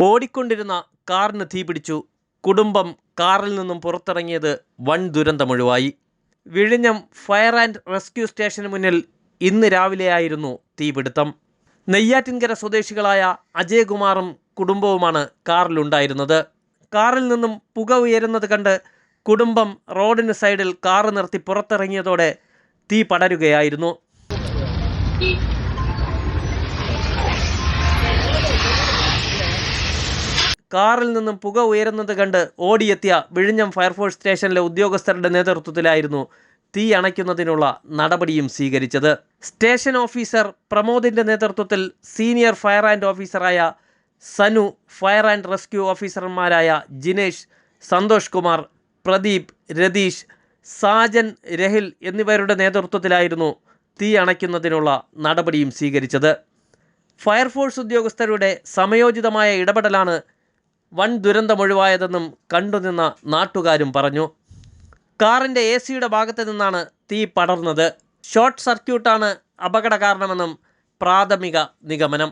ഓടിക്കൊണ്ടിരുന്ന കാറിന് തീപിടിച്ചു കുടുംബം കാറിൽ നിന്നും പുറത്തിറങ്ങിയത് വൻ ദുരന്തമൊഴിവായി വിഴിഞ്ഞം ഫയർ ആൻഡ് റെസ്ക്യൂ സ്റ്റേഷന് മുന്നിൽ ഇന്ന് രാവിലെയായിരുന്നു തീപിടുത്തം. നെയ്യാറ്റിൻകര സ്വദേശികളായ അജയകുമാറും കുടുംബവുമാണ് കാറിലുണ്ടായിരുന്നത്. കാറിൽ നിന്നും പുക ഉയരുന്നത് കണ്ട് കുടുംബം റോഡിന് സൈഡിൽ കാറ് നിർത്തി പുറത്തിറങ്ങിയതോടെ തീ പടരുകയായിരുന്നു. കാറിൽ നിന്നും പുക ഉയരുന്നത് കണ്ട് ഓടിയെത്തിയ വിഴിഞ്ഞം ഫയർഫോഴ്സ് സ്റ്റേഷനിലെ ഉദ്യോഗസ്ഥരുടെ നേതൃത്വത്തിലായിരുന്നു തീ അണയ്ക്കുന്നതിനുള്ള നടപടിയും സ്വീകരിച്ചത്. സ്റ്റേഷൻ ഓഫീസർ പ്രമോദിന്റെ നേതൃത്വത്തിൽ സീനിയർ ഫയർ ആൻഡ് ഓഫീസറായ സനു ഫയർ ആൻഡ് റെസ്ക്യൂ ഓഫീസർമാരായ ജിനേഷ് സന്തോഷ് കുമാർ പ്രദീപ് രതീഷ് സാജൻ രഹിൽ എന്നിവരുടെ നേതൃത്വത്തിലായിരുന്നു തീ അണയ്ക്കുന്നതിനുള്ള നടപടിയും സ്വീകരിച്ചത്. ഫയർഫോഴ്സ് ഉദ്യോഗസ്ഥരുടെ സമയോചിതമായ ഇടപെടലാണ് വൻ ദുരന്തമൊഴിവായതെന്നും കണ്ടുനിന്ന നാട്ടുകാരും പറഞ്ഞു. കാറിന്റെ എ സിയുടെ ഭാഗത്ത് നിന്നാണ് തീ പടർന്നത്. ഷോർട്ട് സർക്യൂട്ടാണ് അപകട കാരണമെന്നും പ്രാഥമിക നിഗമനം.